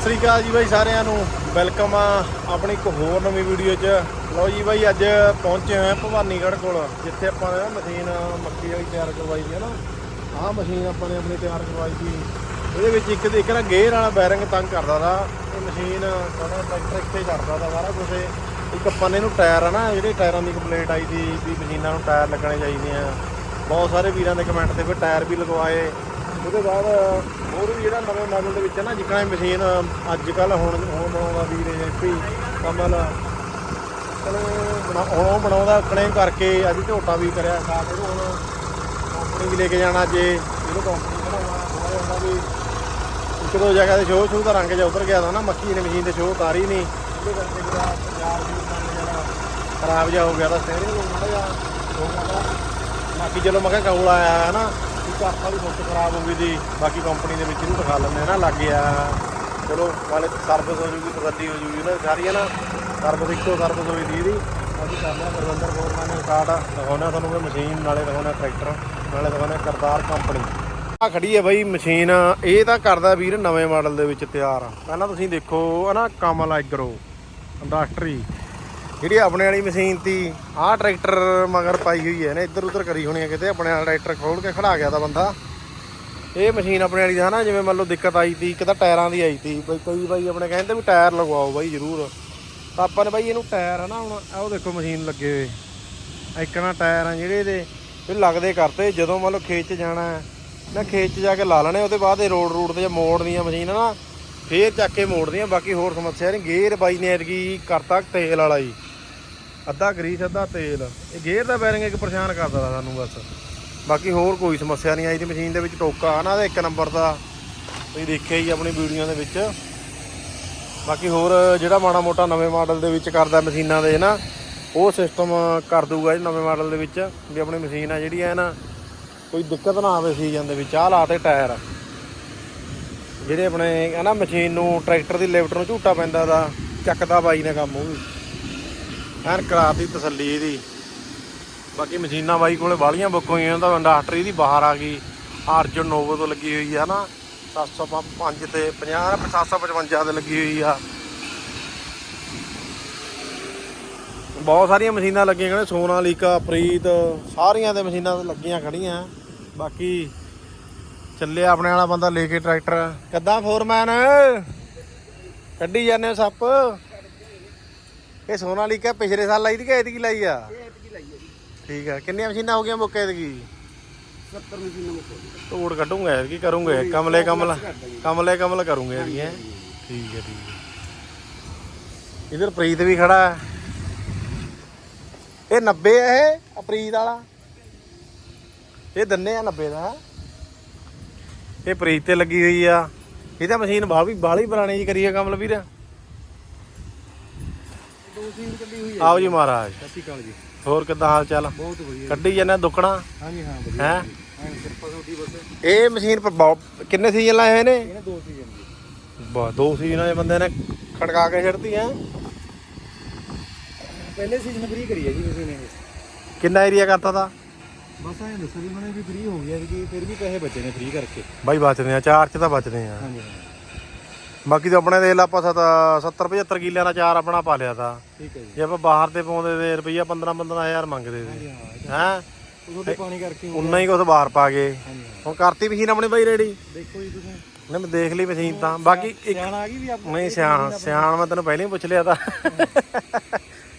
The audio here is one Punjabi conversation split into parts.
ਸਤਿ ਸ੍ਰੀ ਅਕਾਲ ਜੀ ਬਾਈ ਸਾਰਿਆਂ ਨੂੰ। ਵੈਲਕਮ ਆ ਆਪਣੀ ਇੱਕ ਹੋਰ ਨਵੀਂ ਵੀਡੀਓ 'ਚ। ਲਓ ਜੀ ਬਾਈ, ਅੱਜ ਪਹੁੰਚੇ ਹੋਏ ਆ ਭਵਾਨੀਗੜ੍ਹ ਕੋਲ, ਜਿੱਥੇ ਆਪਾਂ ਨੇ ਮਸ਼ੀਨ, ਮੱਕੀ ਵਾਲੀ ਤਿਆਰ ਕਰਵਾਈ ਸੀ, ਹੈ ਨਾ? ਆਹ ਮਸ਼ੀਨ ਆਪਾਂ ਨੇ ਆਪਣੀ ਤਿਆਰ ਕਰਵਾਈ ਸੀ। ਇਹਦੇ ਵਿੱਚ ਇੱਕ ਇੱਕ ਨਾ ਗੇਅਰ ਵਾਲਾ ਬੈਰਿੰਗ ਤੰਗ ਕਰਦਾ ਦਾ ਇਹ ਮਸ਼ੀਨ ਸਾਡਾ ਟਰੈਕਟਰ ਇੱਥੇ ਕਰਦਾ ਦਾ ਸਾਰਾ ਕੁਝ ਇੱਕ ਆਪਾਂ ਨੇ ਇਹਨੂੰ ਟਾਇਰ ਆ ਨਾ, ਜਿਹੜੇ ਟਾਇਰਾਂ ਦੀ ਕੰਪਲੇਂਟ ਆਈ ਸੀ ਵੀ ਮਸ਼ੀਨਾਂ ਨੂੰ ਟਾਇਰ ਲੱਗਣੇ ਚਾਹੀਦੇ ਆ। ਬਹੁਤ ਸਾਰੇ ਵੀਰਾਂ ਦੇ ਕਮੈਂਟ ਤੇ ਫਿਰ ਟਾਇਰ ਵੀ ਲਗਵਾਏ। ਉਹਦੇ ਬਾਅਦ ਹੋਰ ਵੀ ਜਿਹੜਾ ਨਵੇਂ ਮਾਡਲ ਦੇ ਵਿੱਚ ਹੈ ਨਾ ਜਿੱਕਣਾ ਮਸ਼ੀਨ ਅੱਜ ਕੱਲ ਹੁਣ ਹੁਣ ਬਣਾਉਂਦਾ ਵੀਰ ਏਪੀ ਕਮਲ। ਚਲੋ, ਬਣਾ ਹੁਣ ਉਹ ਬਣਾਉਂਦਾ ਕਣੇ ਕਰਕੇ, ਅੱਜ ਝੋਟਾ ਵੀ ਕਰਿਆ ਸਾਥ ਇਹਨੂੰ ਹੁਣ ਕੰਪਨੀ ਵੀ ਲੈ ਕੇ ਜਾਣਾ ਜੇ, ਇਹਨੂੰ ਕੰਪਨੀ ਬਣਾਉਣਾ ਥੋੜਾ ਹੁੰਦਾ ਵੀ ਇੱਕ ਦੋ ਜਗ੍ਹਾ ਤੇ ਸ਼ੋਅ ਸ਼ੂ ਦਾ ਰੰਗ ਜਿਹਾ ਉਤਰ ਗਿਆ ਤਾਂ ਨਾ, ਮੱਕੀ ਦੀ ਮਸ਼ੀਨ ਤੇ ਸ਼ੋਅ ਉਤਾਰੀ ਨਹੀਂ। ਉਹਦੇ ਕਰਕੇ ਜਿਹੜਾ ਪੰਜਾਬ ਦੀ ਖਰਾਬ ਜਿਹਾ ਹੋ ਗਿਆ ਤਾਂ ਸਟੇਰਿੰਗ ਨੂੰ ਮਾੜਾ ਜਿਹਾ ਹੋ ਗਿਆ ਬਾਕੀ ਚਲੋ ਮੈਂ ਕਿਹਾ ਕੌਲ ਆਇਆ ਹੈ ਨਾ ਇੱਕ ਦੀ ਵੀ ਸੁੱਤ ਖਰਾਬ ਹੋ ਗਈ ਸੀ। ਬਾਕੀ ਕੰਪਨੀ ਦੇ ਵਿੱਚ ਇਹਨੂੰ ਦਿਖਾ ਲੈਂਦੇ ਆ ਨਾ, ਲੱਗ ਗਿਆ। ਚਲੋ, ਨਾਲੇ ਸਰਵਿਸ ਹੋ ਜੂਗੀ ਤਸੱਲੀ ਹੋ ਜੂਗੀ ਨਾ। ਸਾਰੀਆਂ ਨਾ ਸਰਵਿਸ ਇੱਕੋ ਸਰਵਿਸ ਹੋਈ ਦੀ ਇਹਦੀ ਅਸੀਂ ਕਰਨਾ ਲਿਆ ਗੁਰਵਿੰਦਰ ਨੇ ਸਟਾਰਟ ਦਿਖਾਉਣਾ ਤੁਹਾਨੂੰ ਇਹ ਮਸ਼ੀਨ ਨਾਲੇ ਦਿਖਾਉਣਾ ਟਰੈਕਟਰ ਨਾਲੇ ਦਿਖਾਉਣਾ ਕਰਤਾਰ ਕੰਪਨੀ ਆ ਖੜੀ ਹੈ ਬਈ ਮਸ਼ੀਨ ਇਹ ਤਾਂ ਕਰਦਾ ਵੀਰ ਨਵੇਂ ਮਾਡਲ ਦੇ ਵਿੱਚ ਤਿਆਰ। ਪਹਿਲਾਂ ਤੁਸੀਂ ਦੇਖੋ ਹਨਾ ਕਮਲ ਐਗਰੋ ਇੰਡਸਟਰੀ ਜਿਹੜੀ ਆਪਣੇ ਵਾਲੀ ਮਸ਼ੀਨ ਤੀ ਆਹ ਟਰੈਕਟਰ ਮਗਰ ਪਾਈ ਹੋਈ ਹੈ ਨਾ ਇੱਧਰ ਉੱਧਰ ਕਰੀ ਹੋਣੀ ਹੈ ਕਿਤੇ ਆਪਣੇ ਵਾਲਾ ਟਰੈਕਟਰ ਖੋਲ ਕੇ ਖੜਾ ਗਿਆ ਤਾਂ ਬੰਦਾ। ਇਹ ਮਸ਼ੀਨ ਆਪਣੇ ਵਾਲੀ ਦਾ ਨਾ ਜਿਵੇਂ ਮੰਨ ਲਓ ਦਿੱਕਤ ਆਈ ਤੀ ਇੱਕ ਤਾਂ ਟਾਇਰਾਂ ਦੀ ਆਈ ਤੀ ਬਈ ਕਈ ਬਾਈ ਆਪਣੇ ਕਹਿੰਦੇ ਵੀ ਟਾਇਰ ਲਗਵਾਓ ਬਾਈ ਜ਼ਰੂਰ। ਤਾਂ ਆਪਾਂ ਨੇ ਬਾਈ ਇਹਨੂੰ ਟਾਇਰ ਹਨਾ ਹੁਣ ਆਹ ਉਹ ਦੇਖੋ ਮਸ਼ੀਨ ਲੱਗੇ ਹੋਏ। ਇੱਕ ਨਾ ਟਾਇਰ ਆ ਜਿਹੜੇ ਇਹਦੇ ਇਹ ਲੱਗਦੇ ਕਰਤੇ ਜਦੋਂ ਮੰਨ ਲਓ ਖੇਤ 'ਚ ਜਾਣਾ ਹੈ, ਨਾ ਖੇਤ 'ਚ ਜਾ ਕੇ ਲਾ ਲੈਣੇ ਉਹਦੇ ਬਾਅਦ ਇਹ ਰੋਡ ਰੂਟ ਤੇ ਮੋੜਦੀਆਂ ਮਸ਼ੀਨ ਨਾ ਫੇਰ ਚੱਕ ਕੇ ਮੋੜਦੀਆਂ ਬਾਕੀ ਹੋਰ ਸਮੱਸਿਆ ਨਹੀਂ ਗੇਅਰ ਬਾਈ ਨੇ ਐਤਕੀ ਕਰਤਾ ਤੇਲ ਵਾਲਾ ਜੀ। ਅੱਧਾ ਗਰੀਸ, ਅੱਧਾ ਤੇਲ। ਇਹ ਗੇਅਰ ਦਾ ਬੈਰਿੰਗ ਇੱਕ ਪਰੇਸ਼ਾਨ ਕਰਦਾ ਤਾ ਸਾਨੂੰ ਬਸ। ਬਾਕੀ ਹੋਰ ਕੋਈ ਸਮੱਸਿਆ ਨਹੀਂ ਆਈ ਦੀ ਮਸ਼ੀਨ ਦੇ ਵਿੱਚ ਟੋਕਾ ਆ ਨਾ ਇੱਕ ਨੰਬਰ ਦਾ। ਤੁਸੀਂ ਦੇਖਿਆ ਹੀ ਆਪਣੀ ਵੀਡੀਓ ਦੇ ਵਿੱਚ। ਬਾਕੀ ਹੋਰ ਜਿਹੜਾ ਮਾੜਾ ਮੋਟਾ ਨਵੇਂ ਮਾਡਲ ਦੇ ਵਿੱਚ ਕਰਦਾ ਮਸ਼ੀਨਾਂ ਦੇ ਨਾ ਉਹ ਸਿਸਟਮ ਕਰ ਦੂਗਾ ਜੀ ਨਵੇਂ ਮਾਡਲ ਦੇ ਵਿੱਚ, ਵੀ ਆਪਣੀ ਮਸ਼ੀਨ ਆ ਜਿਹੜੀ ਹੈ ਨਾ, ਕੋਈ ਦਿੱਕਤ ਨਾ ਆਵੇ ਸੀਜ਼ਨ ਦੇ ਵਿੱਚ। ਆਹ ਲਾਤੇ ਟਾਇਰ। ਜਿਹੜੇ ਆਪਣੇ ਹੈ ਨਾ ਮਸ਼ੀਨ ਨੂੰ, ਟਰੈਕਟਰ ਦੀ ਲਿਫਟ ਨੂੰ ਝੂਟਾ ਪੈਂਦਾ ਦਾ, ਚੱਕਦਾ ਬਾਈ ਨੇ ਕੰਮ ਉਹ ਵੀ। ਐਨ ਕਰਾਤੀ ਤਸੱਲੀ ਇਹਦੀ। ਬਾਕੀ ਮਸ਼ੀਨਾਂ ਬਾਈ ਕੋਲੇ ਬਾਲੀਆਂ ਬੁੱਕ ਹੋਈਆਂ ਤਾਂ ਇੰਡਸਟਰੀ ਦੀ ਬਾਹਰ ਆ ਗਈ। ਅਰਜਨ ਨੋਵੋ ਤੋਂ ਲੱਗੀ ਹੋਈ ਆ ਨਾ 705 ਤੇ 50 755 ਤੇ ਲੱਗੀ ਹੋਈ ਆ। ਬਹੁਤ ਸਾਰੀਆਂ ਮਸ਼ੀਨਾਂ ਲੱਗੀਆਂ ਖੜੀਆਂ ਸੋਨਾਲੀਕਾ ਪ੍ਰੀਤ, ਸਾਰੀਆਂ ਦੇ ਮਸ਼ੀਨਾਂ ਲੱਗੀਆਂ ਖੜੀਆਂ। ਬਾਕੀ ਚੱਲਿਆ ਆਪਣੇ ਵਾਲਾ ਬੰਦਾ ਲੈ ਕੇ ਟਰੈਕਟਰ। ਕਿੱਦਾਂ ਫੋਰਮੈਨ? ਕੱਢੀ ਜਾਂਦੇ ਸੱਪ? ਇਹ ਸੋਨਾਲੀਕਾ ਪਿਛਲੇ ਸਾਲ ਲਾਈ ਦੀ ਕਿ ਐਤਕੀ ਲਾਈ ਆ? ਠੀਕ ਆ ਕਿੰਨੀਆਂ ਮਸ਼ੀਨਾਂ ਹੋ ਗਈਆਂ ਮੁੱਕ ਐਤਕੀ? 70 ਮਸ਼ੀਨਾਂ ਮੁੱਕ ਤੋੜ ਕੱਢੂਗਾ ਐਤਕੀ ਕਰੂੰਗੇ ਕਮਲੇ ਕਮਲ ਕਮਲੇ ਕਮਲ ਕਰੂੰਗੇ ਐਤਕੀ ਠੀਕ ਹੈ ਠੀਕ ਹੈ ਇਧਰ ਪ੍ਰੀਤ ਵੀ ਖੜਾ ਹੈ। ਇਹ 90 ਹੈ ਇਹ ਆ ਪ੍ਰੀਤ ਵਾਲਾ? ਇਹ ਦੰਨੇ ਆ 90 ਦਾ ਇਹ ਪ੍ਰੀਤ ਤੇ ਲੱਗੀ ਹੋਈ ਆ। ਇਹ ਤਾਂ ਮਸ਼ੀਨ ਬਾਹਲੀ ਬਾਹਲੀ ਪੁਰਾਣੀ ਜੀ ਕਰੀ ਆ ਕਮਲ ਵੀਰ। ਹੋਈ ਹੈ ਆਓ ਜੀ ਮਹਾਰਾਜ। ਸਤਿ ਸ਼੍ਰੀ ਅਕਾਲ ਜੀ। ਹੋਰ ਕਿੱਦਾਂ ਹਾਲ ਚਾਲ? ਬਹੁਤ ਵਧੀਆ ਕੱਢੀ ਜਾਂਦਾ ਦੁੱਕਣਾ ਹਾਂਜੀ ਹਾਂ ਵਧੀਆ ਹੈ? ਹਾਂ ਕਿਰਪਾ ਤੁਹਾਡੀ ਬਸ। ਇਹ ਮਸ਼ੀਨ ਪਰ ਬਹੁਤ- ਕਿੰਨੇ ਸੀਜ਼ਨ ਲਾਏ ਹੋਏ ਨੇ? ਇਹਨੇ ਦੋ ਸੀਜ਼ਨ ਜੀ। ਬਾ ਦੋ ਸੀਜ਼ਨਾਂ ਦੇ ਬੰਦੇ ਨੇ ਖੜਕਾ ਕੇ ਛੱਡਤੀ ਹੈ? ਪਹਿਲੇ ਸੀਜ਼ਨ ਫ੍ਰੀ ਕਰੀ ਹੈ ਜੀ ਮਸ਼ੀਨ ਇਹ। ਕਿੰਨਾ ਏਰੀਆ ਕਰਤਾ ਤਾ? ਬਸ ਐਂ ਦੱਸੋ ਵੀ ਉਹਨਾਂ ਨੇ ਵੀ ਫ੍ਰੀ ਹੋ ਗਿਆ ਕਿ ਫਿਰ ਵੀ ਪੈਸੇ ਬਚੇ ਨੇ ਫ੍ਰੀ ਕਰਕੇ। ਬਾਈ ਬਚਦੇ ਆ ਚਾਰ ਚ ਤਾਂ ਬਚਦੇ ਆ। ਹਾਂਜੀ ਹਾਂ ਬਾਕੀ ਤਾਂ ਆਪਣੇ ਦੇਖ ਲਾ ਆਪਾਂ 70 75 ਕਿੱਲਿਆਂ ਦਾ ਚਾਰ ਆਪਣਾ ਪਾ ਲਿਆ ਤਾ। ਠੀਕ ਹੈ ਜੀ। ਜੇ ਆਪਾਂ ਬਾਹਰ ਤੇ ਪਾਉਂਦੇ ਤੇ ਰੁਪਈਆ 15 15000 ਮੰਗਦੇ ਸੀ। ਹਾਂ ਤੁਹਾਡੇ ਪਾਣੀ ਕਰਕੇ ਉਨਾ ਹੀ ਕੁਝ ਬਾਹਰ ਪਾ ਗਏ। ਹੁਣ ਕਰਤੀ ਮਸ਼ੀਨ ਆਪਣੀ ਬਾਈ ਰੈਡੀ ਦੇਖੋ ਜੀ ਤੁਸੀਂ। ਨੇ ਮੈਂ ਦੇਖ ਲਈ ਮਸ਼ੀਨ ਤਾਂ। ਬਾਕੀ ਇੱਕ ਸਿਆਣ ਆ ਗਈ ਵੀ ਆਪ ਨਹੀਂ ਸਿਆਣ ਸਿਆਣ ਮੈਂ ਤੈਨੂੰ ਪਹਿਲਾਂ ਹੀ ਪੁੱਛ ਲਿਆ ਤਾ।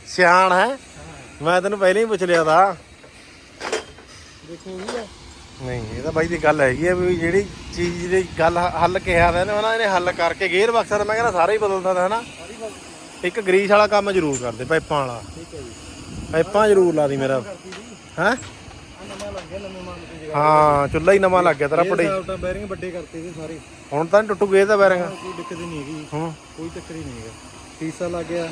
ਸਿਆਣ ਹੈ? ਮੈਂ ਤੈਨੂੰ ਪਹਿਲਾਂ ਹੀ ਪੁੱਛ ਲਿਆ ਤਾ। ਦੇਖੋ ਆ ਨਹੀਂ ਇਹ ਤਾਂ ਬਾਈ ਦੀ ਗੱਲ ਹੈਗੀ ਆ ਵੀ ਜਿਹੜੀ ਚੀਜ਼ ਦੀ ਗੱਲ ਹ- ਹੱਲ ਕਿਹਾ ਦਾ ਨਾ ਉਹਨਾਂ ਨੇ ਹੱਲ ਕਰਕੇ ਗੇਅਰ ਬਕਸਾ ਤਾਂ ਮੈਂ ਕਹਿੰਦਾ ਸਾਰਾ ਹੀ ਬਦਲਦਾ ਤਾ ਹਨਾ? ਸਾਰੀ ਬਸ ਇੱਕ ਗਰੀਸ ਵਾਲਾ ਕੰਮ ਜ਼ਰੂਰ ਕਰਦੇ ਪਾਈਪਾਂ ਵਾਲਾ। ਠੀਕ ਹੈ ਜੀ ਪਾਈਪਾਂ ਜ਼ਰੂਰ ਲਾ ਦੀ ਮੇਰਾ। ਹੈ? ਹਾਂ ਚੁੱਲ੍ਹਾ ਹੀ ਨਵਾਂ ਲੱਗ ਗਿਆ ਤੇਰਾ ਪੜੀ ਤਾਂ ਬੈਰਿੰਗ ਵੱਡੇ ਕਰਤੇ ਸੀ ਸਾਰੇ। ਹੁਣ ਤਾਂ ਨੀ ਟੁੱਟੂ ਗਏ ਤਾਂ ਬੈਰਿੰਗ ਕੋਈ ਦਿੱਕਤ ਹੀ ਨਹੀਂ ਹੈਗੀ। ਹੂੰ। ਕੋਈ ਚੱਕਰ ਹੀ ਨਹੀਂ ਹੈਗਾ। ਸੀਸਾ ਲੱਗ ਗਿਆ।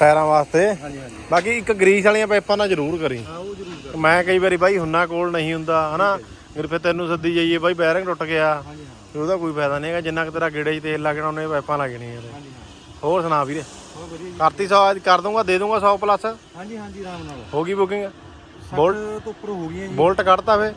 ਟਾਇਰਾਂ ਵਾਸਤੇ। ਹਾਂਜੀ ਹਾਂਜੀ। ਬਾਕੀ ਇੱਕ ਗਰੀਸ ਵਾਲੀਆਂ ਪਾਈਪਾਂ ਨਾਲ ਜ਼ਰੂਰ ਕਰੀ। ਹਾਂ ਉਹ ਜ਼ਰੂਰ ਕਰ। ਮੈਂ ਕਈ ਵਾਰੀ ਬਾਈ ਹੁੰਨਾ ਕੋਲ ਨਹੀਂ ਹੁੰਦਾ ਹਨਾ? ਫਿਰ ਫਿਰ ਤੈਨੂੰ ਸੱਦੀ ਜਾਈਏ ਬਾਈ ਬੈਰਿੰਗ ਟੁੱਟ ਗਿਆ। ਹਾਂਜੀ ਹਾਂ। ਤੇ ਉਹਦਾ ਕੋਈ ਫਾਇਦਾ ਨਹੀਂ ਹੈਗਾ ਜਿੰਨਾ ਕਿ ਤੇਰਾ ਗੇੜੇ 'ਚ ਤੇਲ ਲੱਗਣਾ ਉਹਨੇ ਪਾਈਪਾਂ ਲੱਗਣੀਆਂ। ਹਾਂਜੀ ਹਾਂ। ਹੋਰ ਸੁਣਾ ਵੀਰੇ? ਬਹੁਤ ਵਧੀਆ ਜੀ। ਕਰਤੀ 100 ਅੱਜ ਕਰ ਦੂੰਗਾ ਦੇ ਦੂੰਗਾ 100 ਪਲੱਸ। ਹਾਂਜੀ ਹਾਂਜੀ ਆਰਾਮ ਨਾਲ। ਹੋ ਗਈ ਬੁਕਿੰਗ? ਬੋਲਟ ਤੋਂ ਉੱਪਰ ਹੋ ਗਈਆਂ ਜੀ। ਬੋਲਟ ਕੱਢਤਾ ਵੇ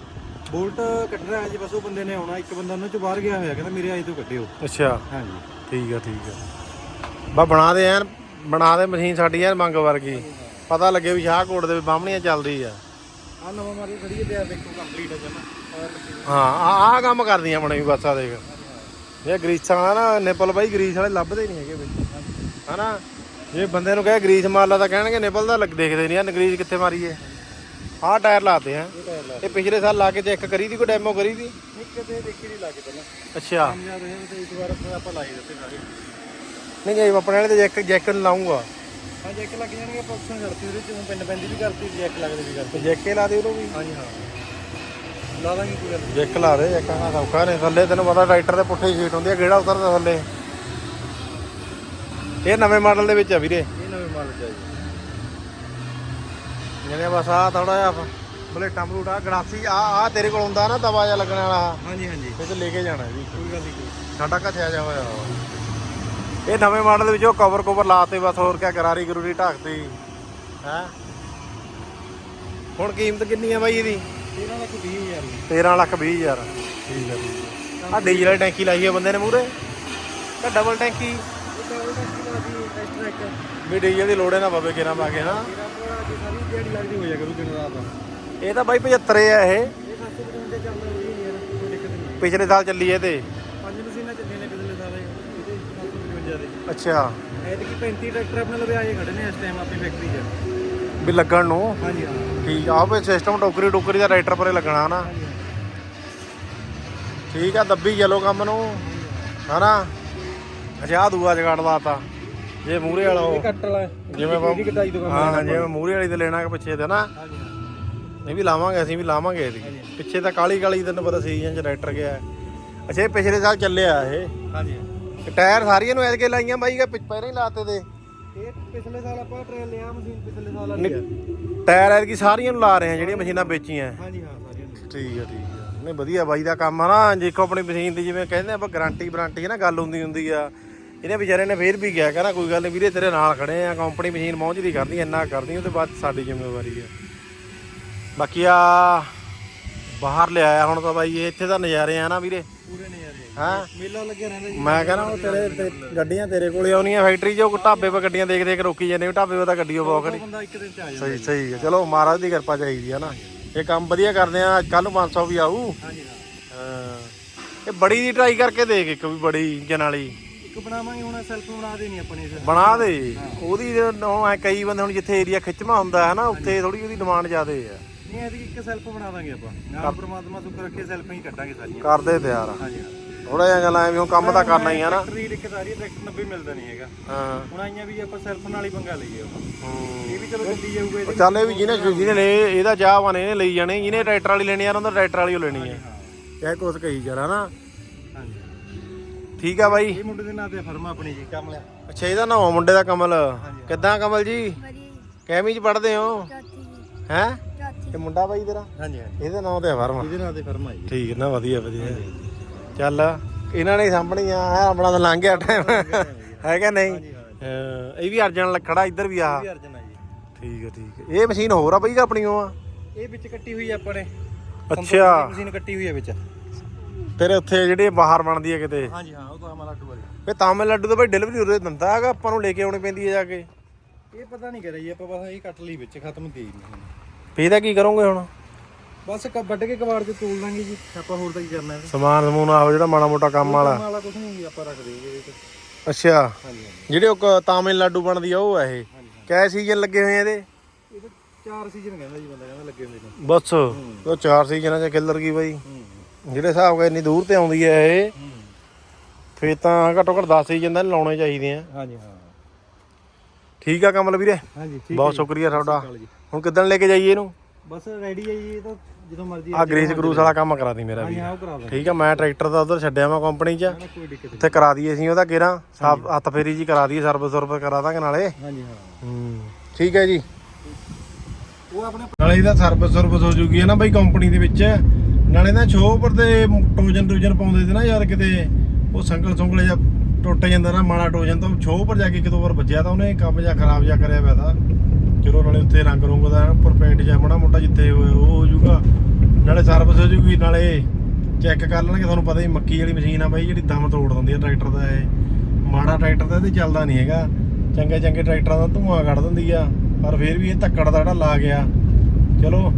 ਬੋਲਟ ਕੱਢ ਰਿਹਾ ਜੀ ਬਸ ਉਹ ਬੰਦੇ ਨੇ ਆਉਣਾ ਇੱਕ ਬੰਦਾ ਉਹਨਾਂ ਚੋਂ ਬਾਹਰ ਗਿਆ ਹੋਇਆ ਕਹਿੰਦਾ ਮੇਰੇ ਆਈ ਤੋਂ ਕੱਢਿਓ। ਅੱਛਾ। ਹਾਂਜੀ। ਠੀਕ ਆ ਠੀਕ ਆ। ਬਾ ਬਣਾ ਦੇ ਐਨ। ਬਣਾ ਦੇ ਮਸ਼ੀਨ ਸਾਡੀ ਐਨ ਮੰਗ ਵਰਗੀ। ਪਤਾ ਲੱਗੇ ਵੀ ਸ਼ਾਹਕੋਟ ਦੇ ਵੀ ਬਾਹਮਣੀਆਂ ਚੱਲਦੀ ਆ। ਆ ਨਵਾਂ ਮਾਰੀ ਖੜੀ ਹੈ ਤੇ ਆ ਦੇਖੋ ਕੰਪਲੀਟ ਹੈ ਜਮਾ ਹਾਂ ਆ ਆ ਕੰਮ ਕਰਦੀਆਂ ਆਪਣੇ ਵੀ ਬਸ ਦੇਖ। ਇਹ ਗਰੀਸਾਂ ਵਾਲਾ ਨਾ ਨਿਪਲ ਬਾਈ ਗਰੀਸ ਵਾਲੇ ਲੱਭਦੇ ਨਹੀਂ ਹੈਗੇ ਬਈ। ਹਨਾ? ਜੇ ਬੰਦੇ ਨੂੰ ਕਹੇ ਗਰੀਸ ਮਾਰ ਲਾ ਤਾਂ ਕਹਿਣਗੇ ਨਿਪਲ ਦਾ ਲੱਗ ਦੇਖਦੇ ਨਹੀਂ ਆ ਗਰੀਸ ਕਿੱਥੇ ਮਾਰੀਏ। ਆਹ ਟਾਇਰ ਲਾਤੇ ਆ। ਇਹ ਲਾ ਪਿਛਲੇ ਸਾਲ ਲਾ ਕੇ ਚੈੱਕ ਕਰੀ ਦੀ ਕੋਈ ਡੈਮੋ ਕਰੀ ਦੀ? ਇੱਕ ਤੇ ਦੇਖੀ ਨਹੀਂ ਲੱਗੇ ਪਹਿਲਾਂ। ਅੱਛਾ। ਇਸ ਵਾਰ ਫਿਰ ਆਪਾਂ ਲਾਈ ਦਿੱਤੇ ਸਾਰੇ। ਨਹੀਂ ਜੇ ਆਪਣੇ ਵਾਲੇ ਤੇ ਜੈਕ ਜੈਕ ਲਾਉਂਗਾ ਹਾਂ ਜੈਕ ਲੱਗ ਜਾਣਗੇ ਆਪਸ਼ਨ ਕਰਤੀ ਉਹਦੇ ਚ ਹੁਣ ਪਿੰਡ ਪੈਂਦੀ ਵੀ ਕਰਤੀ ਜੈਕ ਲੱਗਦੇ ਵੀ ਕਰਤੀ। ਜੈਕੇ ਲਾ ਦੇ ਉਹਨੂੰ ਵੀ। ਹਾਂਜੀ ਹਾਂ। ਲਾ ਦਾਂਗੇ ਕੋਈ ਗੱਲ ਨੀ। ਜੈਕ ਲਾ ਦੇ ਜੈਕਾਂ ਦਾ ਸੌਖਾ ਨੇ। ਥੱਲੇ ਤੈਨੂੰ ਪਤਾ ਟਰੈਕਟਰ ਦੇ ਪੁੱਠੇ ਸ਼ੀਟ ਹੁੰਦੀ ਆ ਕਿਹੜਾ ਉਤਰਦਾ ਥੱਲੇ। ਇਹ ਨਵੇਂ ਮਾਡਲ ਦੇ ਵਿੱਚ ਆ ਵੀਰੇ। ਇਹ ਨਵੇਂ ਮਾਡਲ ਚ ਆ ਜੀ। ਜਿਹਨੇ ਬਸ ਆ ਥੋੜਾ ਜਿਹਾ ਬਲੇਟਾਂ ਬਲੂਟਾ ਗਲਾਸੀ ਆ ਆ ਤੇਰੇ ਕੋਲ ਹੁੰਦਾ ਨਾ ਦਵਾ ਜਿਹਾ ਲੱਗਣ ਵਾਲਾ। ਹਾਂਜੀ ਹਾਂਜੀ। ਇਹ ਤੇ ਲੈ ਕੇ ਜਾਣਾ ਜੀ। ਕੋਈ ਗੱਲ ਨਹੀਂ ਸਾਡਾ ਘੱਥਿਆ ਜਾ ਹੋਇਆ ਵਾ। ਇਹ ਨਵੇਂ ਮਾਡਲ ਦੇ ਵਿੱਚ ਉਹ ਕਵਰ ਕਵਰ ਲਾਤੇ ਬਸ ਹੋਰ ਕਿਆ ਗਰਾਰੀ ਗਰੂਰੀ ਢੱਕਤੀ। ਹੈ? ਹੁਣ ਕੀਮਤ ਕਿੰਨੀ ਆ ਬਾਈ ਇਹਦੀ? ਇਹਨਾਂ ਦਾ ਕੋਈ 20000 ਜੀ 13 ਲੱਖ 20 ਹਜ਼ਾਰ। ਠੀਕ ਹੈ ਆ। ਡੀਜ਼ਲ ਟੈਂਕੀ ਲਾਈ ਹੈ ਬੰਦੇ ਨੇ ਮੂਰੇ ਤਾਂ ਡਬਲ ਟੈਂਕੀ। ਵੀ ਡੀਜ਼ਲ ਦੀ ਲੋੜ ਹੈ ਨਾ ਪਵੇ ਕਿਰਾਂ ਪਾ ਕੇ ਨਾ। ਮੇਰਾ ਪੂਰਾ ਅੱਜ ਸਾਰੀ ਦਿਹਾੜੀ ਲੱਗਦੀ ਹੋ ਜਾ ਕਰੂ ਦਿਨ ਰਾਤ ਇਹ ਤਾਂ ਬਾਈ 75 ਆ ਇਹ। ਇਹ 755 ਚੱਲ ਰਹੀ ਹੈ ਯਾਰ ਕੋਈ ਦਿੱਕਤ ਨਹੀਂ। ਪਿਛਲੇ ਸਾਲ ਚੱਲੀ ਇਹ ਤੇ। 755 ਦੇ ਅੱਛਾ। ਐਤਕੀ 35 ਟਰੈਕਟਰ ਆਪਣੇ ਲਵੇ ਆਏ ਖੜੇ ਨੇ ਇਸ ਟਾਈਮ ਆਪਣੀ ਫੈਕਟਰੀ 'ਚ। ਵੀ ਲੱਗਣ ਨੂੰ? ਹਾਂਜੀ ਹਾਂ। ਠੀਕ ਆ ਵੀ ਸਿਸਟਮ ਟੋਕਰੀ ਟੋਕਰੀ ਦਾ ਰਾਈਟਰ ਪਰੇ ਲੱਗਣਾ ਨਾ ਠੀਕ ਆ ਦੱਬੀ ਚਲੋ ਕੰਮ ਨੂੰ ਹਨਾ? ਅਜਾ ਦੂਆ ਜਗਾੜ ਲਾਤਾ। ਜੇ ਮੂਰੇ ਵਾਲਾ ਉਹ। ਕੱਟ ਵਾਲਾ ਜਿਵੇਂ ਆਪਾਂ- ਕਟਾਈ ਤੋਂ ਕੰਮ ਹਾਂ ਜਿਵੇਂ ਮੂਰੇ ਵਾਲੀ ਤੇ ਲੈਣਾ ਕਿ ਪਿੱਛੇ ਤੇ ਨਾ ਹਾਂਜੀ ਇਹ ਵੀ ਲਾਵਾਂਗੇ ਅਸੀਂ ਵੀ ਲਾਵਾਂਗੇ ਇਹਦੀ। ਪਿੱਛੇ ਤਾਂ ਕਾਲੀ ਕਾਲੀ ਤੈਨੂੰ ਪਤਾ ਸੀਜ਼ਨ ਚ ਰਾਈਟਰ ਗਿਆ। ਅੱਛਾ ਇਹ ਪਿਛਲੇ ਸਾਲ ਚੱਲਿਆ ਇਹ। ਹਾਂਜੀ ਟਾਇਰ ਸਾਰੀਆਂ ਨੂੰ ਐਤਕੇ ਲਾਈਆਂ ਬਾਈ ਕਿ ਪਿ- ਪਹਿਲਾਂ ਹੀ ਲਾਤੇ ਇਹ ਪਿਛਲੇ ਸਾਲ ਆਪਾਂ ਟ੍ਰੇਨ ਲਿਆ ਮਸ਼ੀਨ ਪਿਛਲੇ ਸਾਲ ਵਾਲੀ ਆ। ਟਾਇਰ ਐਤਕੀ ਸਾਰੀਆਂ ਨੂੰ ਲਾ ਰਹੇ ਆ ਜਿਹੜੀਆਂ ਮਸ਼ੀਨਾਂ ਵੇਚੀਆਂ। ਹਾਂਜੀ ਹਾਂ ਸਾਰੀਆਂ ਨੂੰ। ਠੀਕ ਆ ਠੀਕ ਆ। ਨਹੀਂ ਵਧੀਆ ਬਾਈ ਦਾ ਕੰਮ ਆ ਨਾ ਜੇਕੋ ਆਪਣੀ ਮਸ਼ੀਨ ਦੀ ਜਿਵੇਂ ਕਹਿੰਦੇ ਆਪਾਂ ਗਾਰੰਟੀ ਵਾਰੰਟੀ ਨਾ ਗੱਲ ਹੁੰਦੀ ਹੁੰਦੀ ਆ। ਇਹਨੇ ਵਿਚਾਰੇ ਨੇ ਫੇਰ ਵੀ ਗਿਆ ਕਹਿੰਦਾ ਕੋਈ ਗੱਲ ਨਹੀਂ ਵੀਰੇ ਤੇਰੇ ਨਾਲ ਖੜੇ ਆ ਕੰਪਨੀ ਮਸ਼ੀਨ ਪਹੁੰਚਦੀ ਕਰਦੀ ਇੰਨਾ ਕਰਦੀ ਉਹਦੇ ਬਾਅਦ ਸਾਡੀ ਜ਼ਿੰਮੇਵਾਰੀ ਆ। ਬਾਕੀ ਆ ਬਾਹਰ ਲਿਆਇਆ ਹੁਣ ਤਾਂ ਬਾਈ ਇਹ ਇੱਥੇ ਤਾਂ ਨਜ਼ਾਰੇ ਆ ਨਾ ਵੀਰੇ। ਪੂਰੇ ਨੇ। ਹਾਂ। ਮੇਲਾ ਲੱਗਿਆ ਰਹਿੰਦਾ ਜੀ। ਮੈਂ ਕਹਿੰਦਾ ਉਹ ਤੇਰੇ ਤੇ ਗੱਡੀਆਂ ਤੇਰੇ ਕੋਲੇ ਆਉਣੀਆਂ ਫੈਕਟਰੀ ਉਹ ਢਾਬੇ 'ਤੇ ਗੱਡੀਆਂ ਦੇਖ ਦੇਖ ਰੋਕੀ ਜਾਂਦੇ ਵੀ ਢਾਬੇ 'ਤੇ ਤਾਂ ਗੱਡੀ ਬਹੁਤ ਖੜੀ। ਬੰਦਾ ਇੱਕ ਦਿਨ ਚ ਆ ਜਾਂਦਾ ਸਹੀ ਸਹੀ ਹੈ। ਚਲੋ ਮਹਾਰਾਜ ਦੀ ਕਿਰਪਾ ਚਾਹੀਦੀ ਆ ਨਾ। ਇਹ ਕੰਮ ਵਧੀਆ ਕਰਦੇ ਆ ਕੱਲ ਨੂੰ 500 ਵੀ ਆਊ। ਹਾਂਜੀ ਹਾਂ। ਹਾਂ। ਇਹ ਬੜੀ ਦੀ ਟਰਾਈ ਕਰਕੇ ਦੇਖ ਇੱਕ ਵੀ ਬੜੀ ਇੰਜਨ ਵਾਲੀ। ਇੱਕ ਬਣਾਵਾਂਗੇ ਹੁਣ ਸੈਲਫ ਬਣਾ ਦੇਣੀ ਆਪਣੀ ਇਸ ਬਣਾ ਦੇ। ਉਹਦੀ ਉਹ ਐ ਕਈ ਬੰਦੇ ਹੁਣ ਜਿੱਥੇ ਏਰੀਆ ਖਿੱਚਵਾ ਹੁੰਦਾ ਹੈ ਨਾ ਉੱਥੇ ਥੋੜੀ ਉਹਦੀ ਡਿਮਾਂਡ ਜ਼ਿਆਦੇ ਆ। ਨਹੀਂ ਇਹਦੀ ਇੱਕ ਸੈਲਫ ਬਣਾ ਦਾਂਗੇ ਆਪਾਂ। ਨਾਲ ਪ੍ਰਮਾਤਮਾ ਸੁੱਖ ਰੱਖੇ ਸੈਲਫ ਹੀ ਕੱਢਾਂਗੇ ਸਾਰੀਆਂ। ਕਰਦੇ ਤਿਆਰ ਹਾਂਜੀ ਹਾਂ। ਥੋੜਾ ਜਿਹਾ ਗੱਲਾਂ ਐਵੇਂ ਹੁਣ ਕੰਮ ਤਾਂ ਕਰਨਾ ਹੀ ਆ ਨਾ। ਟਰੈਕਟਰ ਦੀ ਦਿੱਕਤ ਆ ਰਹੀ ਹੈ ਟਰੈਕਟਰ 90 ਮਿਲਦਾ ਨਹੀਂ ਹੈਗਾ। ਹਾਂ। ਹੁਣ ਆਈਆਂ ਵੀ ਆਪਾਂ ਸੈਲਫ ਨਾਲ ਹੀ ਪੰਗਾ ਲਈਏ ਉਹ। ਹੂੰ। ਇਹ ਵੀ ਚਲੋ ਚੱਲੀ ਜਾਊਗਾ ਇਹਦੇ ਚੱਲ ਇਹ ਵੀ ਜਿਹਨੇ ਜਿਹਨੇ ਨੇ ਇਹਦਾ ਚਾਹ ਨੇ ਇਹਨੇ ਲਈ ਜਾਣੇ ਜਿਹਨੇ ਟਰੈਕਟਰ ਵਾਲੀ ਲੈਣੀ ਆ ਉਹਨਾਂ ਦਾ ਟਰੈਕਟਰ ਵਾਲੀ ਓ ਲੈਣੀ ਹੈ ਹਾਂ। ਇਹ ਕੁਛ ਕਹੀ ਜਰਾ ਨਾ। ਹਾਂਜੀ। ਠੀਕ ਆ ਬਾਈ। ਇਹ ਮੁੰਡੇ ਦੇ ਨਾਂ ਤੇ ਫਰਮਾ ਆਪਣੀ ਜੀ ਕੰਮ ਲਿਆ ਅੱਛਾ ਇਹਦਾ ਨਾਮ ਮੁੰਡੇ ਦਾ ਕਮਲ। ਕਿੱਦਾਂ ਕਮਲ ਜੀ? ਕੈਮੀ ਚ ਪੜਦੇ ਹੋ? ਹੈ? ਇਹ ਮੁੰਡਾ ਬਾਈ ਤੇਰਾ? ਹਾਂਜੀ ਹਾਂਜੀ। ਇਹਦੇ ਨਾਮ ਤੇ ਆ। ਵਰਮਾ ਇਹਦੇ ਨਾਂ ਤੇ ਫਰਮਾ ਜੀ। ਠੀਕ ਨਾ ਵਧੀਆ ਵਧੀਆ। ਚੱਲ ਇਹਨਾਂ ਨੇ ਸਾਂਭਣੀ ਆ ਆਪਣਾ ਤਾਂ ਲੰਘ ਗਿਆ ਟਾਈਮ ਹੈ ਕਿ ਨਹੀਂ? ਹਾਂ, ਇਹ ਵੀ ਅਰਜਨ ਲੱਖੜਾ ਇੱਧਰ ਵੀ ਆ। ਵੀ ਅਰਜਨ ਆ ਜੀ। ਠੀਕ ਹੈ ਠੀਕ ਹੈ ਇਹ ਮਸ਼ੀਨ ਹੋਰ ਆ ਬਈ ਕਿ ਆਪਣੀ ਉਹ ਆ? ਇਹ ਵਿੱਚ ਕੱਟੀ ਹੋਈ ਆ ਆਪਾਂ ਨੇ ਅੱਛਾ ਮਸ਼ੀਨ ਕੱਟੀ ਹੋਈ ਆ ਵਿੱਚ। ਤੇਰੇ ਉੱਥੇ ਜਿਹੜੇ ਬਾਹਰ ਬਣਦੀ ਹੈ ਕਿਤੇ? ਹਾਂਜੀ ਹਾਂ ਉਹ ਤਾਂ ਹਮਾਰਾ ਲੱਡੂ ਵਾਲੀ। ਫੇ ਤਾਮਿਲਨਾਡੂ ਤੋਂ ਬਈ ਡਿਲੀਵਰੀ ਉਰੇ ਦਿੰਦਾ ਹੈਗਾ ਆਪਾਂ ਨੂੰ ਲੈ ਕੇ ਆਉਣੀ ਪੈਂਦੀ ਹੈ ਜਾ ਕੇ। ਇਹ ਪਤਾ ਨਹੀਂ ਕਰਿਆ ਜੀ ਆਪਾਂ ਬਸ ਇਹ ਕੱਟ ਲਈ ਵਿੱਚ ਖਤਮ ਦੇ ਨਹੀਂ ਫੇ ਇਹਦਾ ਕੀ ਕਰੋਗੇ ਹੁਣ? ਬਸ ਕ- ਵੱਢ ਕੇ ਕਬਾੜ ਚ ਤੋਲ ਦਾਂਗੇ ਜੀ। ਆਪਾਂ ਹੋਰ ਤਾਂ ਕੀ ਕਰਨਾ ਇਹਦੇ? ਸਮਾਨ ਸਮੂਨ ਆਹੋ ਜਿਹੜਾ ਮਾੜਾ ਮੋਟਾ ਕੰਮ ਵਾਲਾ। ਕੰਮ ਵਾਲਾ ਕੁਝ ਨਹੀਂ ਆਪਾਂ ਰੱਖ ਦੇਗੇ ਇਹਦੇ ਚ ਅੱਛਾ। ਹਾਂਜੀ ਜਿਹੜੇ ਉਹ ਕ- ਤਾਮਿਲਨਾਡੂ ਬਣਦੀ ਆ ਉਹ ਆ ਇਹ। ਕੈ ਸੀਜ਼ਨ ਲੱਗੇ ਹੋਏ ਆ ਇਹਦੇ? ਇਹ ਤਾਂ ਚਾਰ ਸੀਜ਼ਨ ਕਹਿੰਦਾ ਜੀ ਬੰਦਾ ਕਹਿੰਦਾ ਲੱਗੇ ਹੋਏ ਨੇ। ਬਸ। ਉਹ ਚਾਰ ਸੀਜ਼ਨਾਂ ਚ ਖਿੱਲਰ ਗਈ ਬਾਈ? ਹੂੰ ਜਿਹੜੇ ਹਿਸਾਬ ਨਾਲ ਇੰਨੀ ਦੂਰ ਤੇ ਆਉਂਦੀ ਹੈ ਇਹ ਹੂੰ। ਫੇ ਤਾਂ ਘੱਟੋ ਘੱਟ 10 ਸੀਜ਼ਨ ਤਾਂ ਲਾਉਣੇ ਚਾਹੀਦੇ ਆ। ਹਾਂਜੀ ਹਾਂ। ਠੀਕ ਆ ਕਮਲ ਵੀਰੇ? ਹਾਂਜੀ ਠੀਕ ਬਹੁਤ ਸ਼ੁਕਰੀਆ ਤੁਹਾਡਾ। ਹੁਣ ਕਿੱਦਣ ਲੈ ਕੇ ਜਾਈਏ ਇਹਨੂੰ? ਬਸ ਰੈਡੀ ਹੈ ਜੀ ਇਹ ਤਾਂ ਜਦੋਂ ਮਰਜ਼ੀ ਆ ਗ੍ਰੀਸ ਗਰੂਸ ਵਾਲਾ ਕੰਮ ਕਰਾ ਦੀ ਮੇਰਾ ਵੀ। ਹਾਂਜੀ ਹਾਂ ਉਹ ਕਰਾ ਦਾਂਗੇ ਠੀਕ ਆ ਮੈਂ ਟਰੈਕਟਰ ਦਾ ਉਧਰ ਛੱਡਿਆ ਮੈਂ ਕੰਪਨੀ 'ਚ। ਕੋਈ ਦਿੱਕਤ ਨਹੀਂ। ਉੱਥੇ ਕਰਾ ਦਈਏ ਅਸੀਂ ਉਹਦਾ ਗੇਰਾ ਸਾਫ਼ ਹੱਥ ਫੇਰੀ ਜੀ ਕਰਾ ਦਈਏ ਸਰਵਿਸ ਸਰਵਿਸ ਕਰਾ ਦਾਂਗੇ ਨਾਲੇ। ਹਾਂਜੀ ਹਾਂ। ਹੂੰ ਠੀਕ ਹੈ ਜੀ। ਉਹ ਆਪਣੇ ਨਾਲੇ ਇਹਦਾ ਸਰਵਿਸ ਸਰਵਿਸ ਹੋ ਜੂਗੀ ਹੈ ਨਾ ਬਾਈ ਕੰਪਨੀ ਦੇ ਵਿੱਚ। ਨਾਲੇ ਨਾ ਸ਼ੋਅ ਪਰ ਤੇ ਟੋਜਨ ਟੋਜਨ ਪਾਉਂਦੇ ਤੇ ਨਾ ਯਾਰ ਕਿਤੇ। ਉਹ ਸੰਗਲ ਸੰਗਲ ਜਾਂ ਟੁੱਟ ਜਾਂਦਾ ਨਾ ਮਾੜਾ ਟੋਜਨ ਤਾਂ ਸ਼ੋਅ ਪਰ ਜਾ ਕੇ ਦੋ ਵਾਰ ਵੱਜਿਆ ਤਾਂ ਉਹਨੇ ਕੰਮ ਜਾਂ ਖਰਾਬ ਜਾਂ ਕਰਿਆ ਪਿਆ ਤਾਂ ਚਲੋ ਨਾਲੇ ਉੱਤੇ ਰੰਗ ਰੁੰਗ ਦਾ ਉੱਪਰ ਪੇਂਟ ਜਾਂ ਮਾੜਾ ਮੋਟਾ ਜਿੱਥੇ ਹੋਏ ਉਹ ਹੋ ਜੂਗਾ। ਨਾਲੇ ਸਰਵਿਸ ਹੋ ਜੂਗੀ, ਨਾਲੇ ਚੈੱਕ ਕਰ ਲੈਣਗੇ, ਤੁਹਾਨੂੰ ਪਤਾ ਹੀ ਮੱਕੀ ਵਾਲੀ ਮਸ਼ੀਨ ਆ ਬਾਈ, ਜਿਹੜੀ ਦਮ ਤੋੜ ਦਿੰਦੀ ਆ ਟਰੈਕਟਰ ਦਾ ਇਹ। ਮਾੜਾ ਟਰੈਕਟਰ ਤਾਂ ਇਹਦੇ ਚੱਲਦਾ ਨਹੀਂ ਹੈਗਾ। ਚੰਗੇ ਚੰਗੇ ਟਰੈਕਟਰਾਂ ਦਾ ਧੂਆਂ ਕੱਢ ਦਿੰਦੀ ਆ, ਪਰ ਫਿਰ ਵੀ ਇਹ ਧੱਕੜ ਦਾ ਜਿਹੜਾ ਲਾ ਗਿਆ। ਚਲੋ,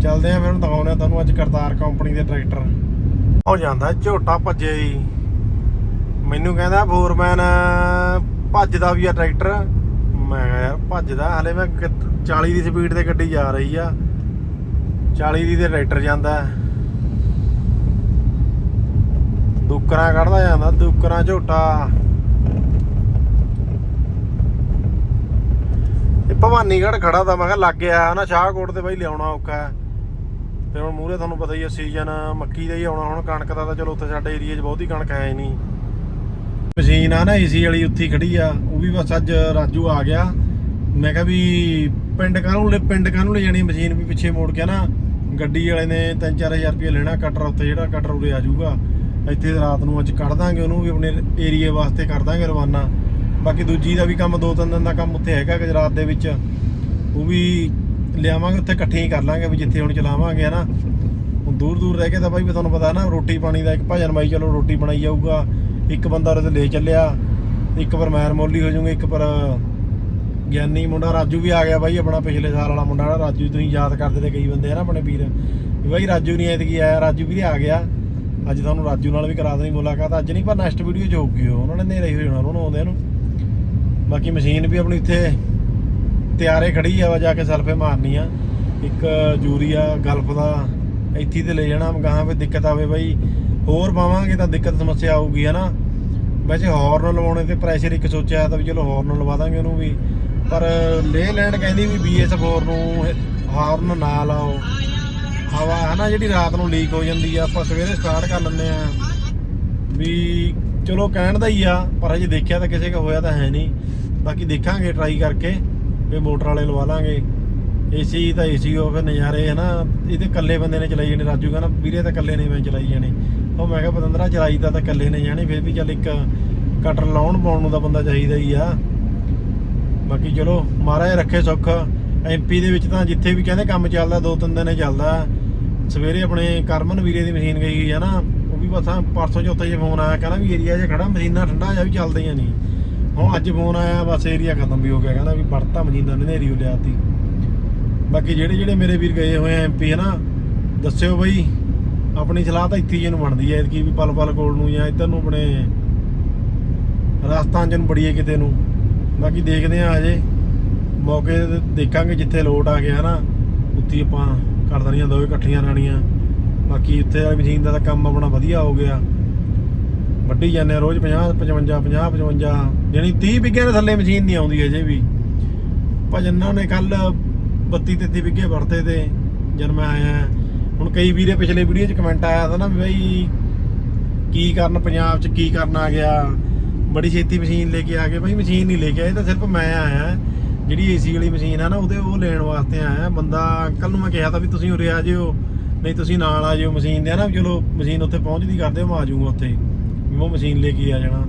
ਚੱਲਦੇ ਆ ਫਿਰ ਹੁਣ ਦਿਖਾਉਂਦੇ ਆ ਤੁਹਾਨੂੰ ਅੱਜ ਕਰਤਾਰ ਕੰਪਨੀ ਦੇ ਟਰੈਕਟਰ ਹੋ ਜਾਂਦਾ ਝੋਟਾ ਭੱਜਿਆ ਹੀ। ਮੈਨੂੰ ਕਹਿੰਦਾ ਫੋਰਮੈਨ ਭੱਜਦਾ ਵੀ ਆ ਟਰੈਕਟਰ ਮੈਂ ਕਿਹਾ ਯਾਰ ਭੱਜਦਾ, ਹਲੇ ਮੈਂ ਕਿ- 40 ਦੀ ਸਪੀਡ ਤੇ ਗੱਡੀ ਜਾ ਰਹੀ ਆ। 40 ਦੀ ਤੇ ਟਰੈਕਟਰ ਜਾਂਦਾ। ਦੁੱਕਰਾਂ ਕੱਢਦਾ ਜਾਂਦਾ ਦੁੱਕਰਾਂ ਝੋਟਾ। ਇਹ ਭਵਾਨੀਗੜ੍ਹ ਖੜਾ ਤਾਂ ਮੈਂ ਕਿਹਾ ਲੱਗ ਗਿਆ ਨਾ ਸ਼ਾਹਕੋਟ ਤੇ ਬਾਈ ਲਿਆਉਣਾ ਔਖਾ ਹੈ। ਹੁਣ ਮੂਰੇ ਤੁਹਾਨੂੰ ਪਤਾ ਹੀ ਹੈ ਸੀਜ਼ਨ, ਮੱਕੀ ਦਾ ਹੀ ਆਉਣਾ, ਹੁਣ ਕਣਕ ਦਾ ਤਾਂ ਚਲੋ ਉੱਥੇ ਸਾਡੇ ਏਰੀਆ 'ਚ ਬਹੁਤੀ ਕਣਕ ਹੈ ਹੀ ਨਹੀਂ। ਮਸ਼ੀਨ ਆ ਨਾ ਏਸੀ ਵਾਲੀ, ਉੱਥੇ ਖੜੀ ਆ, ਉਹ ਵੀ ਬਸ ਅੱਜ ਰਾਜੂ ਆ ਗਿਆ। ਮੈਂ ਕਿਹਾ ਵੀ ਪਿੰਡ ਕਾਹਨੂੰ ਲੈ, ਪਿੰਡ ਕਾਹਨੂੰ ਲੈ ਜਾਣੀ ਮਸ਼ੀਨ ਵੀ ਪਿੱਛੇ ਮੋੜ ਕੇ ਨਾ ਗੱਡੀ ਵਾਲੇ ਨੇ 3-4000 ਰੁਪਏ ਲੈਣਾ ਕਟਰ ਉੱਤੇ, ਜਿਹੜਾ ਕਟਰ ਉਰੇ ਆ ਜਾਊਗਾ। ਇੱਥੇ ਰਾਤ ਨੂੰ ਅੱਜ ਕੱਢ ਦਾਂਗੇ ਉਹਨੂੰ, ਵੀ ਆਪਣੇ ਏਰੀਏ ਵਾਸਤੇ ਕਰ ਦਾਂਗੇ ਰਵਾਨਾ। ਬਾਕੀ ਦੂਜੀ ਦਾ ਵੀ ਕੰਮ, ਦੋ ਤਿੰਨ ਦਿਨ ਦਾ ਕੰਮ ਉੱਥੇ ਹੈਗਾ ਗੁਜਰਾਤ ਦੇ ਵਿੱਚ। ਉਹ ਵੀ ਲਿਆਵਾਂਗੇ, ਉੱਥੇ ਇਕੱਠੇ ਹੀ ਕਰ ਲਾਂਗੇ, ਵੀ ਜਿੱਥੇ ਹੁਣ ਚਲਾਵਾਂਗੇ, ਹਨਾ। ਹੁਣ ਦੂਰ ਦੂਰ ਰਹਿ ਕੇ ਤਾਂ ਬਾਈ, ਵੀ ਤੁਹਾਨੂੰ ਪਤਾ ਨਾ, ਰੋਟੀ ਪਾਣੀ ਦਾ ਇੱਕ ਭਜਨ ਬਾਈ, ਚਲੋ ਰੋਟੀ ਬਣਾਈ ਜਾਊਗਾ। ਇੱਕ ਬੰਦਾ ਉਹਦੇ ਤੇ ਲੈ ਚੱਲਿਆ। ਇੱਕ ਪਰ ਮੈਰ ਮੋਲੀ ਹੋ ਜਾਊਗਾ, ਇੱਕ ਪਰ ਗਿਆਨੀ ਮੁੰਡਾ ਰਾਜੂ ਵੀ ਆ ਗਿਆ ਬਾਈ, ਆਪਣਾ ਪਿਛਲੇ ਸਾਲ ਵਾਲਾ ਮੁੰਡਾ ਰਾਜੂ ਤੁਸੀਂ ਯਾਦ ਕਰਦੇ ਤੇ ਕਈ ਬੰਦੇ ਆ ਨਾ ਆਪਣੇ ਵੀਰ। ਬਾਈ ਰਾਜੂ ਨਹੀਂ ਐਤਕੀ ਆਇਆ, ਰਾਜੂ ਵੀ ਆ ਗਿਆ। ਅੱਜ ਤੁਹਾਨੂੰ ਰਾਜੂ ਨਾਲ ਵੀ ਕਰਾ ਦੇਣੀ ਮੁਲਾਕਾਤ। ਅੱਜ ਨਹੀਂ, ਪਰ ਨੈਕਸਟ ਵੀਡੀਓ 'ਚ ਹੋਊਗੀ ਉਹਨਾਂ ਨੇ ਨੇਰੇ ਹੀ ਹੋ ਜਾਣਾ ਉਹਨੂੰ ਆਉਂਦੇ ਨੂੰ। ਬਾਕੀ ਮਸ਼ੀਨ ਵੀ ਆਪਣੀ ਇੱਥੇ ਤਿਆਰੇ ਖੜੀ ਆ, ਵਾ ਜਾ ਕੇ ਸਲਫੇ ਮਾਰਨੀ ਆ। ਇੱਕ ਯੂਰੀਆ ਗਲਫ ਦਾ ਇੱਥੇ ਤੇ ਲੈ ਜਾਣਾ ਗਾਹਾਂ ਵੀ ਦਿੱਕਤ ਆਵੇ ਬਾਈ। ਹੋਰ ਪਾਵਾਂਗੇ ਤਾਂ ਦਿੱਕਤ ਸਮੱਸਿਆ ਆਊਗੀ, ਹਨਾ। ਵੈਸੇ ਹਾਰਨ ਲਵਾਉਣੇ ਤੇ ਪ੍ਰੈਸ਼ਰ ਇੱਕ ਸੋਚਿਆ ਤਾਂ ਵੀ ਚਲੋ ਹਾਰਨ ਲਵਾ ਦਾਂਗੇ ਉਹਨੂੰ ਵੀ। ਪਰ ਲੇਲੈਂਡ ਕਹਿੰਦੀ ਵੀ BS4 ਨੂੰ ਹਾਰਨ ਨਾ ਲਾਓ। ਹਵਾ ਹਨਾ ਜਿਹੜੀ ਰਾਤ ਨੂੰ ਲੀਕ ਹੋ ਜਾਂਦੀ ਆ, ਆਪਾਂ ਸਵੇਰੇ ਸਟਾਰਟ ਕਰ ਲੈਂਦੇ ਆ। ਵੀ ਚਲੋ ਕਹਿਣ ਦਾ ਹੀ ਆ, ਪਰ ਹਜੇ ਦੇਖਿਆ ਤਾਂ ਕਿਸੇ ਕਾ ਹੋਇਆ ਤਾਂ ਹੈ ਨਹੀਂ। ਬਾਕੀ ਦੇਖਾਂਗੇ ਟਰਾਈ ਕਰਕੇ, ਵੀ ਮੋਟਰ ਵਾਲੇ ਲਵਾ ਲਾਂਗੇ। ਏਸੀ ਤਾਂ ਏਸੀ ਹੋ ਫਿਰ ਨਜ਼ਾਰੇ ਹੈ ਨਾ ਇਹਦੇ ਇਕੱਲੇ ਬੰਦੇ ਨੇ ਚਲਾਈ ਜਾਣੇ, ਰਾਜੂ ਕਹਿੰਦਾ, ਵੀਰੇ ਤਾਂ ਇਕੱਲੇ ਨੇ ਮੈਂ ਚਲਾਈ ਜਾਣੇ। ਉਹ ਮੈਂ ਕਿਹਾ, ਪਤੰਦਰਾ ਚਲਾਈ ਤਾਂ ਤਾਂ ਇਕੱਲੇ ਨੇ ਜਾਣੇ, ਫਿਰ ਵੀ ਚੱਲ ਇੱਕ ਕਟਰ ਲਾਉਣ ਪਾਉਣ ਨੂੰ ਤਾਂ ਬੰਦਾ ਚਾਹੀਦਾ ਹੀ ਆ। ਬਾਕੀ ਚਲੋ, ਮਹਾਰਾਜ ਰੱਖੇ ਸੁੱਖ। ਐਮਪੀ ਦੇ ਵਿੱਚ ਤਾਂ ਜਿੱਥੇ ਵੀ ਕਹਿੰਦੇ ਕੰਮ ਚੱਲਦਾ, ਦੋ ਤਿੰਨ ਦਿਨ ਚੱਲਦਾ। ਸਵੇਰੇ ਆਪਣੇ ਕਰਮਨ ਵੀਰੇ ਦੀ ਮਸ਼ੀਨ ਗਈ ਹੋਈ ਆ ਨਾ? ਉਹ ਵੀ ਬਸ ਆਹ ਪਰਸੋਂ ਚੌਥੇ ਜੇ ਫੋਨ ਆਇਆ, ਕਹਿੰਦਾ ਵੀ ਏਰੀਆ 'ਚ ਖੜਾ, ਮਸ਼ੀਨਾਂ ਠੰਡਾ ਜਾ ਵੀ ਚੱਲਦੀਆਂ ਨਹੀਂ। ਹੁਣ ਅੱਜ ਫੋਨ ਆਇਆ, ਬਸ ਏਰੀਆ ਖਤਮ ਵੀ ਹੋ ਗਿਆ, ਕਹਿੰਦਾ ਵੀ ਵੜਤਾ ਮਸ਼ੀਨਾਂ ਨੇ ਨੇਰੀ ਲਿਆਤੀ ਬਾਕੀ ਜਿਹੜੇ ਜਿਹੜੇ ਮੇਰੇ ਵੀਰ ਗਏ ਹੋਏ ਆ ਐਮਪੀ ਨਾ? ਦੱਸਿਓ ਬਈ, ਆਪਣੀ ਸਲਾਹ ਤਾਂ ਇੱਥੇ ਹੀ ਨੂੰ ਬਣਦੀ ਹੈ ਕਿ ਵੀ ਪਲ ਪਲ ਕੋਲ ਨੂੰ ਜਾਂ ਇੱਧਰ ਨੂੰ ਆਪਣੇ ਰਾਜਸਥਾਨ ਚ ਨੂੰ ਬੜੀਏ ਕਿਤੇ ਨੂੰ। ਬਾਕੀ ਦੇਖਦੇ ਆ ਅਜੇ। ਮੌਕੇ ਤੇ ਦੇਖਾਂਗੇ ਜਿੱਥੇ ਲੋਟ ਆ ਗਿਆ ਨਾ, ਉੱਥੇ ਆਪਾਂ ਕਰ ਦੇਣੀਆਂ ਦੋਵੇਂ ਇਕੱਠੀਆਂ ਰਾਣੀਆਂ। ਬਾਕੀ ਉੱਥੇ ਵਾਲੀ ਮਸ਼ੀਨ ਦਾ ਤਾਂ ਕੰਮ ਆਪਣਾ ਵਧੀਆ ਹੋ ਗਿਆ। ਵੱਢੀ ਜਾਂਦੇ ਆ ਰੋਜ਼ 50 55 50 55 ਯਾਨੀ 30 ਵਿਗੇ ਦੇ ਥੱਲੇ ਮਸ਼ੀਨ ਨਹੀਂ ਆਉਂਦੀ ਅਜੇ ਵੀ। ਭਜਨਾਂ ਨੇ ਕੱਲ 32 33 ਵਿਗੇ ਵਰਤੇ ਤੇ ਜਦ ਮੈਂ ਆਇਆ। ਹੁਣ ਕਈ ਵੀਰੇ ਪਿਛਲੇ ਵੀਡੀਓ 'ਚ ਕਮੈਂਟ ਆਇਆ ਤਾਂ ਨਾ ਬਈ, ਕੀ ਕਰਨ ਪੰਜਾਬ 'ਚ ਕੀ ਕਰਨ ਆ ਗਿਆ? ਬੜੀ ਛੇਤੀ ਮਸ਼ੀਨ ਲੈ ਕੇ ਆ ਗਏ। ਬਈ ਮਸ਼ੀਨ ਨਹੀਂ ਲੈ ਕੇ ਆਏ, ਤਾਂ ਸਿਰਫ ਮੈਂ ਆਇਆ। ਜਿਹੜੀ ਏਸੀ ਵਾਲੀ ਮਸ਼ੀਨ ਆ ਨਾ, ਉਹਦੇ ਉਹ ਲੈਣ ਵਾਸਤੇ ਆਇਆ। ਬੰਦਾ, ਅੰਕਲ ਨੂੰ ਮੈਂ ਕਿਹਾ ਤਾਂ ਵੀ ਤੁਸੀਂ ਉਰੇ ਆ ਜਿਓ, ਨਹੀਂ ਤੁਸੀਂ ਨਾਲ ਆ ਜਿਓ ਮਸ਼ੀਨ ਦੇ, ਨਾ ਚਲੋ ਮਸ਼ੀਨ ਉੱਥੇ ਪਹੁੰਚਦੀ ਕਰਦੇ ਮੈਂ ਆ ਜਾਊਂਗਾ ਉੱਥੇ। ਵੀ ਉਹ ਮਸ਼ੀਨ ਲੈ ਕੇ ਆ ਜਾਣਾ।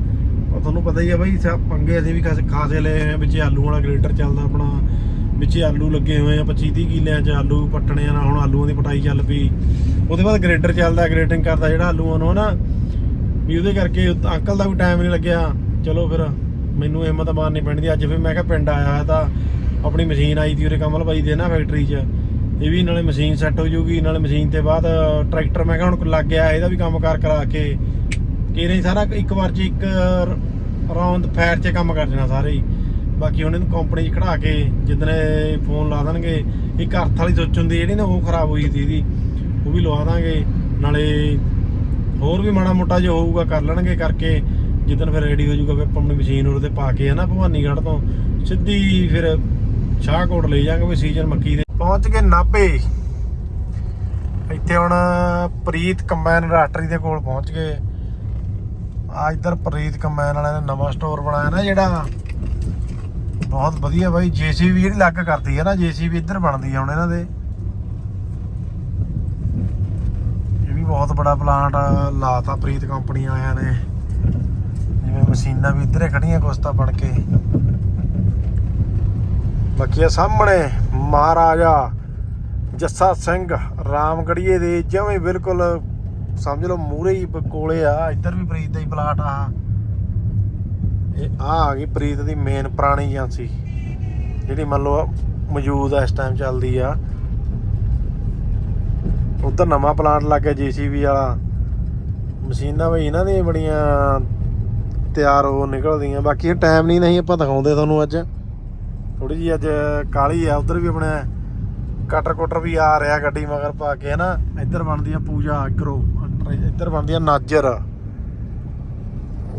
ਉਹ ਤੁਹਾਨੂੰ ਪਤਾ ਹੀ ਆ ਬਾਈ ਸਭ ਪੰਗੇ ਅਸੀਂ ਵੀ ਖਾਸੇ ਲਏ ਹੋਏ ਆ। ਵਿੱਚ ਆਲੂ ਵਾਲਾ ਗ੍ਰੇਟਰ ਚੱਲਦਾ ਆਪਣਾ। ਵਿੱਚ ਆਲੂ ਲੱਗੇ ਹੋਏ ਆ 25 30 ਕਿੱਲਿਆਂ 'ਚ ਆਲੂ ਪੱਟਣੇ ਨਾਲ। ਹੁਣ ਆਲੂਆਂ ਦੀ ਪਟਾਈ ਚੱਲ ਪਈ। ਉਹਦੇ ਬਾਅਦ ਗ੍ਰੇਡਰ ਚੱਲਦਾ, ਗ੍ਰੇਟਿੰਗ ਕਰਦਾ ਜਿਹੜਾ ਆਲੂਆਂ ਨੂੰ ਹਨਾ। ਵੀ ਉਹਦੇ ਕਰਕੇ ਅੰਕਲ ਦਾ ਵੀ ਟਾਈਮ ਨਹੀਂ ਲੱਗਿਆ। ਚਲੋ ਫਿਰ ਮੈਨੂੰ ਹਿੰਮਤ ਮਾਰਨੀ ਪੈਣੀ ਅੱਜ ਫਿਰ ਮੈਂ ਕਿਹਾ ਪਿੰਡ ਆਇਆ ਹੋਇਆ ਤਾਂ ਆਪਣੀ ਮਸ਼ੀਨ ਆਈ ਤੀ ਉਰੇ ਕਮਲ ਬਾਈ ਦੇ ਨਾ ਫੈਕਟਰੀ 'ਚ। ਇਹ ਵੀ ਨਾਲੇ ਮਸ਼ੀਨ ਸੈੱਟ ਹੋ ਜੂਗੀ ਨਾਲੇ ਮਸ਼ੀਨ ਤੇ ਬਾਅਦ ਟਰੈਕਟਰ ਮੈਂ ਕਿਹਾ ਹੁਣ ਲੱਗ ਗਿਆ, ਇਹਦਾ ਵੀ ਕੰਮ ਕਾਰ ਕਰਾ ਕੇ। ਕਿਰੇ ਸਾਰਾ ਇੱਕ ਵਾਰ 'ਚ ਇੱਕ ਰੌਂਦ ਫਾਇਰ 'ਚ ਕੰਮ ਕਰ ਦੇਣਾ ਸਾਰੇ ਹੀ। ਬਾਕੀ ਹੁਣ ਇਹਨੂੰ ਕੰਪਨੀ 'ਚ ਖੜਾ ਕੇ ਜਿੱਦਣੇ ਫੋਨ ਲਾ ਦੇਣਗੇ, ਇੱਕ ਅਰਥ ਵਾਲੀ ਸੋਚ ਹੁੰਦੀ ਜਿਹੜੀ ਨਾ ਉਹ ਖਰਾਬ ਹੋਈ ਸੀ ਇਹਦੀ, ਉਹ ਵੀ ਲਵਾ ਦਾਂਗੇ। ਨਾਲੇ ਹੋਰ ਵੀ ਮਾੜਾ ਮੋਟਾ ਜੋ ਹੋਊਗਾ ਕਰ ਲੈਣਗੇ ਕਰਕੇ, ਜਿੱਦਣ ਫਿਰ ਰੈਡੀ ਹੋ ਜਾਊਗਾ, ਫਿਰ ਆਪਣੀ ਮਸ਼ੀਨ ਉਰੇ ਤੇ ਪਾ ਕੇ ਹੈ ਨਾ ਭਵਾਨੀਗੜ੍ਹ ਤੋਂ ਸਿੱਧੀ ਫਿਰ ਸ਼ਾਹਕੋਟ ਲੈ ਜਾਾਂਗੇ ਵੀ ਸੀਜ਼ਨ ਮੱਕੀ ਦੇ। ਪਹੁੰਚ ਕੇ ਨਾਭੇ। ਇੱਥੇ ਹੁਣ ਪ੍ਰੀਤ ਕੰਬਾਈਨ ਰਾਸਟਰੀ ਦੇ ਕੋਲ ਪਹੁੰਚ ਗਏ। ਆ ਇੱਧਰ ਪ੍ਰੀਤ ਕੰਬਾਈਨ ਵਾਲਿਆਂ ਨੇ ਨਵਾਂ ਸਟੋਰ ਬਣਾਇਆ ਨਾ ਜਿਹੜਾ। ਬਹੁਤ ਵਧੀਆ ਬਾਈ ਜੀਸੀਬੀ ਜਿਹੜੀ ਲੱਗ ਕਰਦੀ ਹੈ ਨਾ ਜੀਸੀਬੀ ਇੱਧਰ ਬਣਦੀ ਆ ਹੁਣ ਇਹਨਾਂ ਦੇ ਇਹ ਵੀ ਬਹੁਤ ਬੜਾ ਪਲਾਂਟ ਲਾਤਾ ਪ੍ਰੀਤ ਕੰਪਨੀ ਵਾਲਿਆਂ ਨੇ। ਜਿਵੇਂ ਮਸ਼ੀਨਾਂ ਵੀ ਇੱਧਰੇ ਖੜੀਆਂ ਕੁਛ ਬਣ ਕੇ। ਬਾਕੀ ਆ ਸਾਹਮਣੇ ਮਹਾਰਾਜਾ ਜੱਸਾ ਸਿੰਘ ਰਾਮਗੜੀਏ ਦੇ, ਜਿਵੇਂ ਬਿਲਕੁਲ ਸਮਝ ਲਓ ਮੂਰੇ ਹੀ ਕੋਲੇ ਆ, ਇੱਧਰ ਵੀ ਪ੍ਰੀਤ ਦਾ ਹੀ ਪਲਾਟ ਆ। ਇਹ ਆ ਆ ਗਈ ਪ੍ਰੀਤ ਦੀ ਮੇਨ ਪੁਰਾਣੀ ਏਜੰਸੀ, ਜਿਹੜੀ ਮੰਨ ਲਓ ਮੌਜੂਦ ਆ ਇਸ ਟਾਈਮ ਚੱਲਦੀ ਆ। ਉੱਧਰ ਨਵਾਂ ਪਲਾਂਟ ਲੱਗ ਗਿਆ ਜੀਸੀਬੀ ਵਾਲਾ। ਮਸ਼ੀਨਾਂ ਵੀ ਇਹਨਾਂ ਦੀਆਂ ਬੜੀਆਂ ਤਿਆਰ ਹੋ ਨਿਕਲਦੀਆਂ। ਬਾਕੀ ਇਹ ਟਾਈਮ ਨਹੀਂ ਨਹੀਂ ਆਪਾਂ ਦਿਖਾਉਂਦੇ ਤੁਹਾਨੂੰ ਅੱਜ। ਥੋੜੀ ਜੀ ਅੱਜ ਕਾਲੀ ਆ, ਉਧਰ ਵੀ ਆਪਣੇ ਕਟਰ ਕੁਟਰ ਵੀ ਆ ਰਿਹਾ ਗੱਡੀ ਮਗਰ ਪਾ ਕੇ, ਹਨਾ? ਇੱਧਰ ਬਣਦੀ ਆ ਪੂਜਾ ਅਗਰੋ ਇੱਧਰ ਬਣਦੀ ਆ ਨਾਜਰ।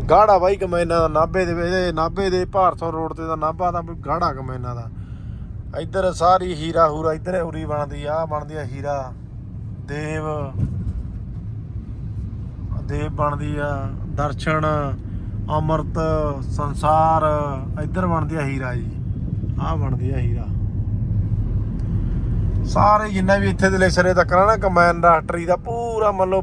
ਗਾੜਾ ਬਾਈ ਕਮੈਨਾ ਦਾ, ਨਾਭੇ ਦੇ, ਇਹਦੇ ਨਾਭੇ ਦੇ ਭਾਰਸੋ ਰੋਡ ਤੇ ਦਾ ਨਾਭਾ ਦਾ ਵੀ ਗਾੜਾ ਕਮੈਨਾ ਦਾ। ਇੱਧਰ ਸਾਰੀ ਹੀਰਾ ਹੂਰਾ, ਇੱਧਰ ਹੁਰੀ ਬਣਦੀ ਆ ਆਹ ਬਣਦੀ ਆ ਹੀਰਾ। ਦੇਵ। ਦੇਵ ਬਣਦੀ ਆ, ਦਰਸ਼ਨ, ਅਮਰਤ, ਸੰਸਾਰ, ਇੱਧਰ ਬਣਦੀ ਆ ਹੀਰਾ ਜੀ। ਆਹ ਬਣਦੀ ਆ ਹੀਰਾ। ਸਾਰੇ ਜਿੰਨਾ ਵੀ ਇੱਥੇ ਦੇ ਲੇਸਰੇ ਤੱਕ ਨਾ ਕੰਬਾਈਨ ਰਾਸ਼ਟਰੀ ਦਾ, ਪੂਰਾ ਮੰਨ ਲਓ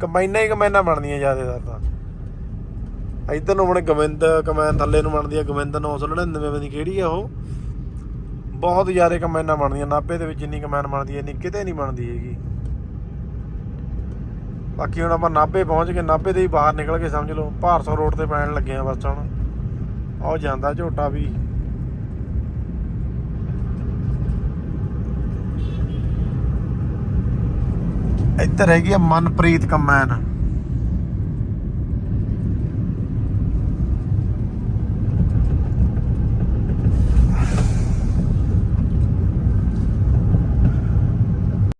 ਕੰਬਾਈਨਾਂ ਹੀ ਕੰਬਾਈਨਾਂ ਬਣਦੀਆਂ ਜ਼ਿਆਦਾਤਰ ਤਾਂ। ਇੱਧਰ ਨੂੰ ਬਣੇ ਗੋਬਿੰਦ, ਕੰਬਾਈਨ ਥੱਲੇ ਨੂੰ ਬਣਦੀ ਆ ਗੋਬਿੰਦ 999 ਦੀ ਕਿਹੜੀ ਆ ਉਹ? ਬਹੁਤ ਜ਼ਿਆਦਾ ਕੰਬਾਈਨਾਂ ਬਣਦੀਆਂ, ਨਾਭੇ ਦੇ ਵਿੱਚ ਜਿੰਨੀ ਕੰਬਾਈਨ ਬਣਦੀ ਹੈ ਇੰਨੀ ਕਿਤੇ ਨਹੀਂ ਬਣਦੀ ਹੈਗੀ। ਬਾਕੀ ਹੁਣ ਆਪਾਂ ਨਾਭੇ ਪਹੁੰਚ ਗਏ, ਨਾਭੇ ਦੇ ਹੀ ਬਾਹਰ ਨਿਕਲ ਕੇ ਸਮਝ ਲਓ, ਭਾਰਸੋ ਰੋਡ ਤੇ ਪੈਣ ਲੱਗੇ ਆ ਬਸ ਹੁਣ। ਉਹ ਜਾਂਦਾ ਝੋਟਾ ਵੀ। ਇੱਧਰ ਹੈਗੀ ਆ ਮਨਪ੍ਰੀਤ ਕੰਬਾਈਨ